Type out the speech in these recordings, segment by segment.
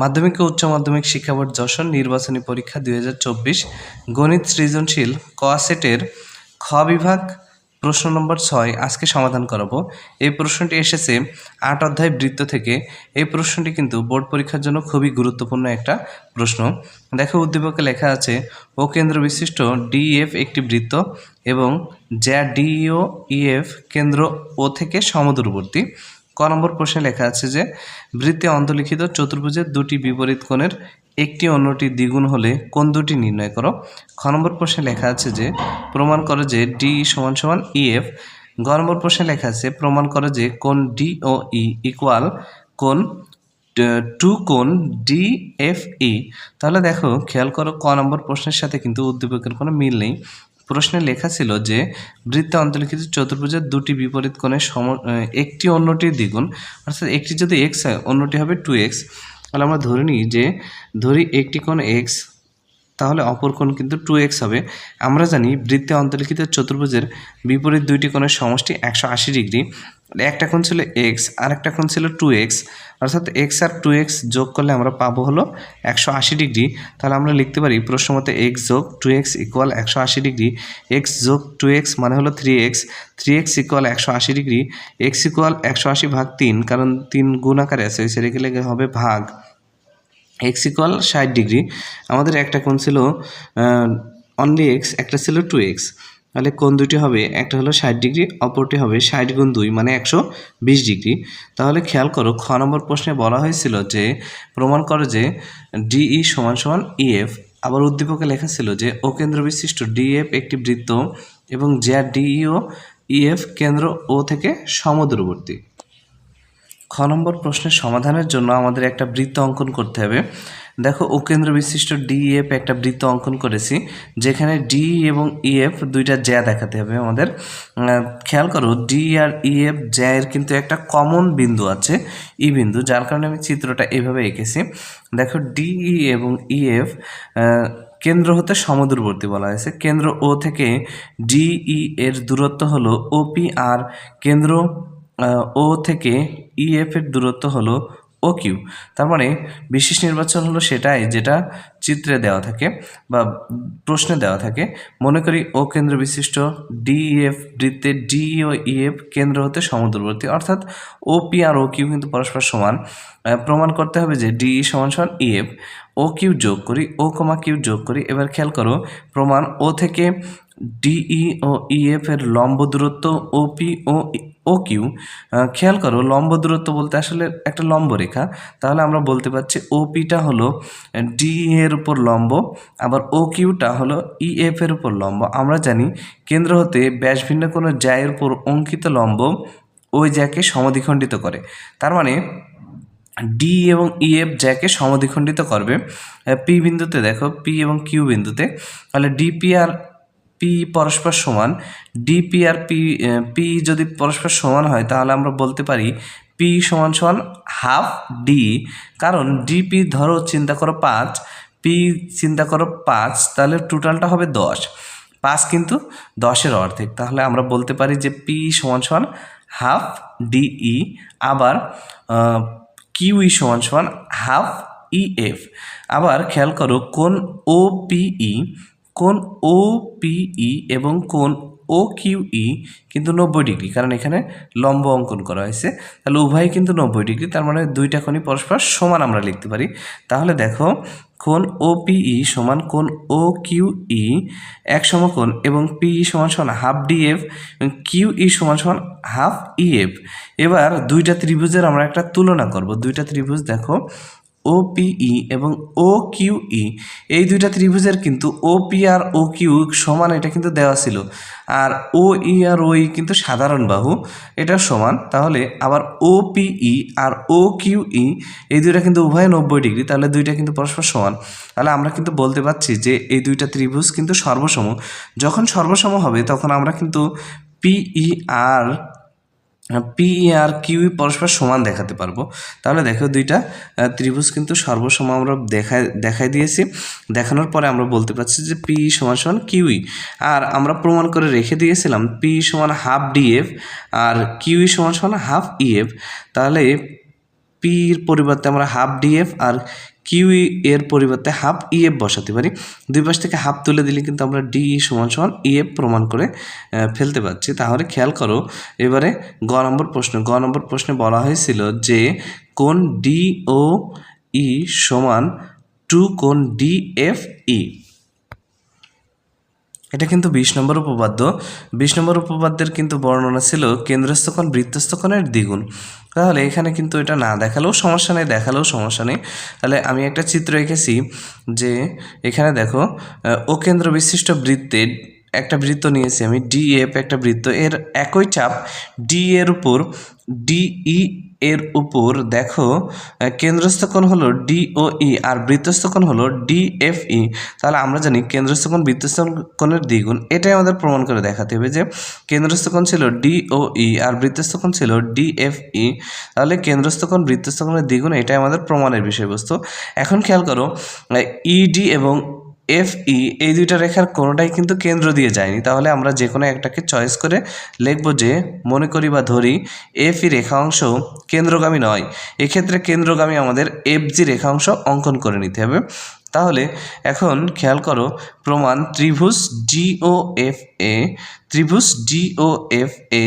মাধ্যমিক ও উচ্চ মাধ্যমিক শিক্ষা বোর্ড যশোর নির্বাচনী পরীক্ষা দুই হাজার চব্বিশ গণিত সৃজনশীল ক সেটের খ বিভাগ প্রশ্ন নম্বর ছয় আজকে সমাধান করাবো। এই প্রশ্নটি এসেছে আট অধ্যায় বৃত্ত থেকে। এই প্রশ্নটি কিন্তু বোর্ড পরীক্ষার জন্য খুবই গুরুত্বপূর্ণ একটা প্রশ্ন। দেখো উদ্দীপকে লেখা আছে, ও কেন্দ্র বিশিষ্ট ডিএফ একটি বৃত্ত এবং যা ডিও ইএফ কেন্দ্র ও থেকে সমদূরবর্তী। ক নম্বর প্রশ্নে লেখা আছে যে, বৃত্তে অন্তর্লিখিত চতুর্ভুজের দুটি বিপরীত কোণের একটি অন্যটি দ্বিগুণ হলে কোন দুটি নির্ণয় করো? খ নম্বর প্রশ্নে লেখা আছে যে, প্রমাণ করো যে ডি সমান সমান ইএফ গ নম্বর প্রশ্নে লেখা আছে, প্রমাণ করো যে কোন ডি ও ই ইকুয়াল কোন টু কোন ডি এফ ই তাহলে দেখো, খেয়াল করো, ক নম্বর প্রশ্নের সাথে কিন্তু উদ্দীপকের কোনো মিল নেই। প্রশ্নে লেখা ছিল যে, বৃত্তে অন্তর্লিখিত চতুর্ভুজের দুটি বিপরীত কোণের সম একটি অন্যটির দ্বিগুণ। অর্থাৎ একটি যদি এক্স হয়, অন্যটি হবে টু এক্স তাহলে আমরা ধরে নিই যে, ধরি একটি কোণ এক্স তাহলে অপর কোণ কিন্তু টু এক্স হবে। আমরা জানি বৃত্তে অন্তর্লিখিত চতুর্ভুজের বিপরীত দুইটি কোণের সমষ্টি একশো আশি ডিগ্রি। একটা কোণ ছিল এক্স আর একটা কোণ ছিল টু এক্স অর্থাৎ এক্স আর টু এক্স যোগ করলে আমরা পাবো হলো একশো আশি ডিগ্রি। তাহলে আমরা লিখতে পারি, প্রশ্ন মতে এক্স যোগ টু এক্স ইকুয়াল একশো আশি ডিগ্রি। এক্স যোগ টু এক্স মানে হলো three x three x equal একশো আশি ডিগ্রি। এক্স ইকুয়াল একশো আশি ভাগ তিন, কারণ তিন গুণ আকারে আছে, সেটা গেলে হবে ভাগ। এক্স ইকুয়াল ষাট ডিগ্রি। আমাদের একটা কোণ ছিল অনলি এক্স একটা ছিল টু এক্স তাহলে কোন দুটি হবে? একটা হলো ষাট ডিগ্রি, অপরটি হবে ষাট গুণ দুই মানে একশো বিশ ডিগ্রি। তাহলে খেয়াল করো, খ নম্বর প্রশ্নে বলা হয়েছিল যে, প্রমাণ করো যে, ডিই সমান সমান ইএফ। আবার উদ্দীপকে লেখা ছিল যে, ও কেন্দ্র বিশিষ্ট ডিএফ একটি বৃত্ত এবং যা ডিইও ইএফ কেন্দ্র ও থেকে সমদূরবর্তী। খ নম্বর প্রশ্নের সমাধানের জন্য আমাদের একটা বৃত্ত অঙ্কন করতে হবে। দেখো, ও কেন্দ্র বিশিষ্ট ডিএফ একটা বৃত্ত অঙ্কন করেছি, যেখানে ডি এবং ইএফ দুইটা জ্যা দেখাতে হবে আমাদের। খেয়াল করো ডি আর ইএফ জ্যায়ের কিন্তু একটা কমন বিন্দু আছে ই বিন্দু, যার কারণে আমি চিত্রটা এভাবে এঁকেছি। দেখো ডিই এবং ইএফ কেন্দ্র হতে সমদূরবর্তী বলা হয়েছে। কেন্দ্র ও থেকে ডিই এর দূরত্ব হলো ওপি আর কেন্দ্র ও থেকে ইএফ এর দূরত্ব হলো ও কিউ। তার মানে বিশেষ নির্বাচন হলো সেটাই যেটা চিত্রে দেওয়া থাকে বা প্রশ্নে দেওয়া থাকে। মনে করি ও কেন্দ্র বিশিষ্ট ডিএফ বৃত্তে ডি ও ইএফ কেন্দ্র হতে সমদূরবর্তী। অর্থাৎ O P R O Q কিন্তু পরস্পর সমান। প্রমাণ করতে হবে যে ডি সমান সমান ইএফ। ও কিউ যোগ করি, ও কমা কিউ যোগ করি। এবার খেয়াল করো, প্রমাণ ও থেকে ডিই ও ইএফ এর লম্ব দূরত্ব ওপি ও ও কিউ খেয়াল করো লম্ব দূরত্ব বলতে আসলে একটা লম্ব রেখা। তাহলে আমরা বলতে পারছি ওপিটা হলো ডি এর উপর লম্ব, আবার ও কিউটা হলো ইএফ এর উপর লম্ব। আমরা জানি কেন্দ্র হতে ব্যাস ভিন্ন কোনো জায়ের উপর অঙ্কিত লম্ব ওই জ্যাকে সমাধিখণ্ডিত করে। তার মানে ডি এবং ইএফ জ্যাকে সমাধিখণ্ডিত করবে পি বিন্দুতে দেখো, পি এবং কিউ বিন্দুতে। তাহলে ডিপি আর পি পরস্পর সমান ডিপি আর পি পি যদি পরস্পর সমান হয়, তাহলে আমরা বলতে পারি পি সমান সমান হাফ ডি কারণ ডিপি ধরো চিন্তা করো পাঁচ পি চিন্তা করো পাঁচ, তাহলে টোটালটা হবে দশ। পাঁচ কিন্তু দশের অর্ধেক। তাহলে আমরা বলতে পারি যে পি সমান সমান হাফ ডিই আবার কিউই সমান সমান হাফ ইএফ আবার খেয়াল করো কোন ও পিই কোন ও পিই এবং কোন ও কিউই কিন্তু নব্বই ডিগ্রি। কারণ এখানে লম্ব অঙ্কন করা হয়েছে। তাহলে উভয় কিন্তু নব্বই ডিগ্রি, তার মানে দুইটা কোণই পরস্পর সমান আমরা লিখতে পারি। তাহলে দেখো কোন ও পিই সমান কোন ও কিউই এক সমকোণ এবং পিই সমান সমান হাফ ডিএফ এবং কিউই সমান সমান হাফ ইএফ এবার দুইটা ত্রিভুজের আমরা একটা তুলনা করব। দুইটা ত্রিভুজ দেখো ও পিই এবং ও কিউই এই দুইটা ত্রিভুজের কিন্তু O P R O Q সমান এটা কিন্তু দেওয়া ছিল। আর ও ই আর ওই কিন্তু সাধারণ বাহু, এটা সমান। তাহলে আবার ও পিই আর ও কিউই এই দুইটা কিন্তু উভয় নব্বই ডিগ্রি, তাহলে দুইটা কিন্তু পরস্পর সমান। তাহলে আমরা কিন্তু বলতে পারছি যে এই দুইটা ত্রিভুজ কিন্তু সর্বসম। যখন সর্বসম হবে, তখন আমরা কিন্তু পিই আর পি আর কিউই পরস্পর সমান দেখাতে পারব। তাহলে দেখো দুইটা ত্রিভুজ কিন্তু সর্বসম আমরা দেখায় দেখাই দিয়েছি। দেখানোর পরে আমরা বলতে পারছি যে পি সমান সমান কিউই আর আমরা প্রমাণ করে রেখে দিয়েছিলাম পি সমান হাফ ডিএফ আর কিউই সমান সমান হাফ ইএফ তাহলে পির পরিবর্তে আমরা হাফ ডিএফ আর কিউ এর পরিবর্তে হাফ ইএফ বসাতে পারি। দুই পাশ থেকে হাফ তুলে দিলে কিন্তু আমরা ডি ই সমান সমান ইএফ প্রমাণ করে ফেলতে পারছি। তাহলে খেয়াল করো, এবারে গ নম্বর প্রশ্ন। গ নম্বর প্রশ্নে বলা হয়েছিল যে কোন ডি ও ই সমান টু কোন ডি এফ ই? এটা কিন্তু বিশ নম্বর উপপাদ্য। বিশ নম্বর উপপাদ্যের কিন্তু বর্ণনা ছিল কেন্দ্রস্থ কোণ বৃত্তস্থ কোণের দ্বিগুণ। তাহলে এখানে কিন্তু এটা না দেখালেও সমস্যা নেই, দেখালেও সমস্যা নেই। তাহলে আমি একটা চিত্র এঁকেছি যে এখানে দেখো ও কেন্দ্র বিশিষ্ট বৃত্তের একটা বৃত্ত নিয়েছি আমি ডিএফ একটা বৃত্ত। এর একই চাপ ডি এর উপর ডিই এর উপর দেখো কেন্দ্রস্থ কোণ হলো ডিওই আর বৃত্তস্থ কোণ হলো ডিএফই তাহলে আমরা জানি কেন্দ্রস্থ কোণ দ্বিগুণ। এটাই আমাদের প্রমাণ করে দেখাতে হবে যে কেন্দ্রস্থ কোণ ছিল ডিওই আর বৃত্তস্থ কোণ ছিল ডিএফই তাহলে কেন্দ্রস্থ কোণ বৃত্তস্থ দ্বিগুণ, এটাই আমাদের প্রমাণের বিষয়বস্তু। এখন খেয়াল করো ইডি এবং এফ ই এই দুইটা রেখার কোনোটাই কিন্তু কেন্দ্র দিয়ে যায়নি। তাহলে আমরা যে কোনো একটাকে চয়েস করে লিখব যে, মনে করি বা ধরি এফ ই রেখাংশ কেন্দ্রগামী নয়। এক্ষেত্রে কেন্দ্রগামী আমাদের এফ জি রেখাংশ অঙ্কন করে নিতে হবে। তাহলে এখন খেয়াল করো, প্রমাণ ত্রিভুজ ডিও এফ এ ত্রিভুজ ডিও এফ এ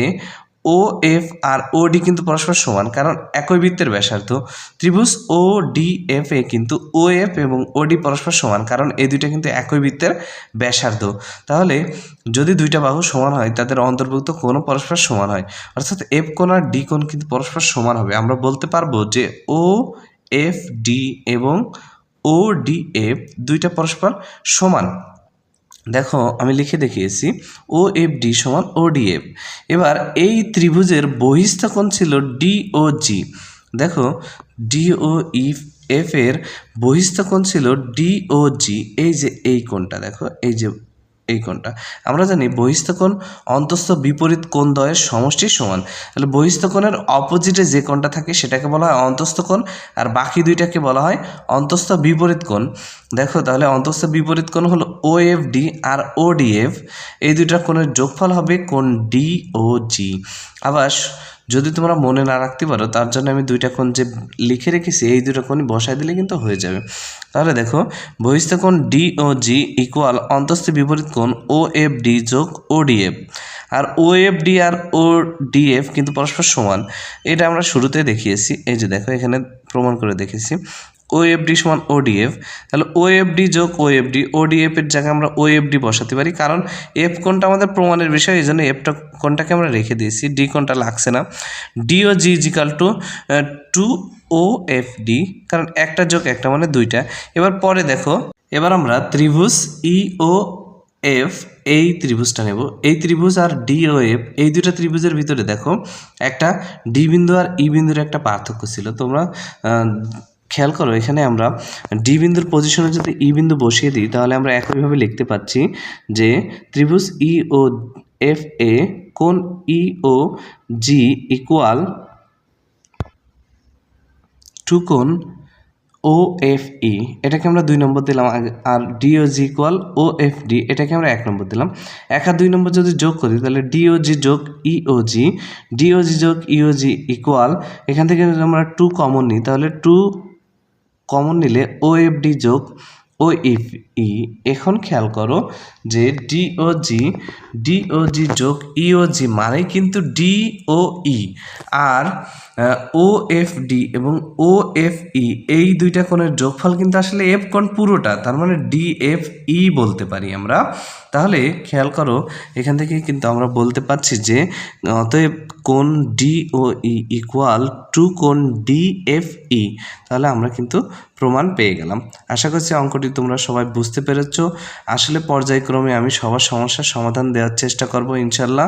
ও, এফ আর ও, ডি কিন্তু পরস্পর সমান, কারণ একই বৃত্তের ব্যাসার্ধ। ত্রিভুজ ও, ডি, এফ, এ কিন্তু ও, এফ এবং ও, ডি পরস্পর সমান, কারণ এই দুইটা কিন্তু একই বৃত্তের ব্যাসার্ধ। তাহলে যদি দুইটা বাহু সমান হয়, তাদের অন্তর্ভুক্ত কোনো পরস্পর সমান হয়। অর্থাৎ এফ কোণ আর ডি কোণ কিন্তু পরস্পর সমান হবে। আমরা বলতে পারব যে ও, এফ, ডি এবং ও, ডি, এফ দুইটা পরস্পর সমান। দেখো, আমি লিখে দেখিয়েছি ও এফ ডি সমান ও ডি এফ এবার এই ত্রিভুজের বহিস্থ কোণ ছিল ডি ও জি দেখো ডি ও ইফ এফ এর বহিস্থ কোণ ছিল ডি ও জি এই যে এই কোণটা, দেখো, এই যে এই কোণটা। আমরা জানি বহিস্থ কোণ অন্তস্থ বিপরীত কোণ দ্বয়ের সমষ্টির সমান। তাহলে বহিস্থ কোণের অপোজিটে যে কোণটা থাকে সেটাকে বলা হয় অন্তস্থ কোণ, আর বাকি দুইটাকে বলা হয় অন্তস্থ বিপরীত কোণ। দেখো তাহলে অন্তস্থ বিপরীত কোণ হলো ও এফ ডি আর ও ডি এফ এই দুইটা কোণের যোগফল হবে কোণ ডি ও জি আবার যদি তোমরা মনে না রাখতে পারো, তার জন্য আমি দুইটা কোণ যে লিখে রেখেছি, এই দুটো কোণই বসায় দিলে কিন্তু হয়ে যাবে। তাহলে দেখো, বহিস্থ কোণ ডি ও জি ইকুয়াল অন্তস্থ বিপরীত কোণ ও এফ ডি যোগ ও ডি এফ আর ও এফ ডি আর ও ডি এফ কিন্তু পরস্পর সমান। এটা আমরা শুরুতে দেখিয়েছি। এই যে দেখো, এখানে প্রমাণ করে দেখেছি। ও এফ ডি সমান ও ডি এফ তাহলে ও এফ ডি যোগ O F D O D F এর জায়গায় আমরা ও এফ ডি বসাতে পারি, কারণ এফ কোনটা আমাদের প্রমাণের বিষয় এই জন্য এফটা কোনটাকে আমরা রেখে দিয়েছি ডি কোনটা লাগছে না। D O G equal to two O F D কারণ একটা যোগ একটা মানে দুইটা। এবার পরে দেখো, এবার আমরা ত্রিভুজ ই ও এফ এই ত্রিভুজটা নেব। এই ত্রিভুজ আর ডি ও এফ এই দুটো ত্রিভুজের ভিতরে দেখো, একটা ডি বিন্দু আর ই বিন্দুর একটা পার্থক্য ছিল। তোমরা খেয়াল করো, এখানে আমরা ডি বিন্দুর পজিশনে যদি ই বিন্দু বসিয়ে দিই, তাহলে আমরা একইভাবে লিখতে পাচ্ছি যে ত্রিভুজ ই ও এফ এ কোন ই ও জি ইকুয়াল টু কোন ও এফ ই এটাকে আমরা দুই নম্বর দিলাম আর D O G equal O F D এটাকে আমরা এক নম্বর দিলাম। এক আর দুই নম্বর যদি যোগ করি, তাহলে ডিও জি যোগ ইও জি ডিও জি যোগ ইও জি ইকুয়াল এখান থেকে আমরা টু কমন নিই, তাহলে টু কমন নিলে ও এফ ডি যোগ ও ইফ ই, এখন খেয়াল করো যে D O G D O জি যোগ ই ও জি মানে কিন্তু ডি ও ই আর ও এফ ডি এবং ও এফ ই এই দুইটা কোণের যোগফল কিন্তু আসলে এফ কোণ পুরোটা, তার মানে ডি এফ ই বলতে পারি আমরা। তাহলে খেয়াল করো, এখান থেকে কিন্তু আমরা বলতে পারছি যে, অতএব কোণ D O E equal to কোণ ডি এফ ই তাহলে আমরা কিন্তু প্রমাণ পেয়ে গেলাম। আশা করছি অঙ্কটি তোমরা সবাই বুঝতে পেরেছ? আসলে পর্যায়ক্রমে আমি সবার সমস্যার সমাধান দেওয়ার চেষ্টা করব ইনশাল্লাহ।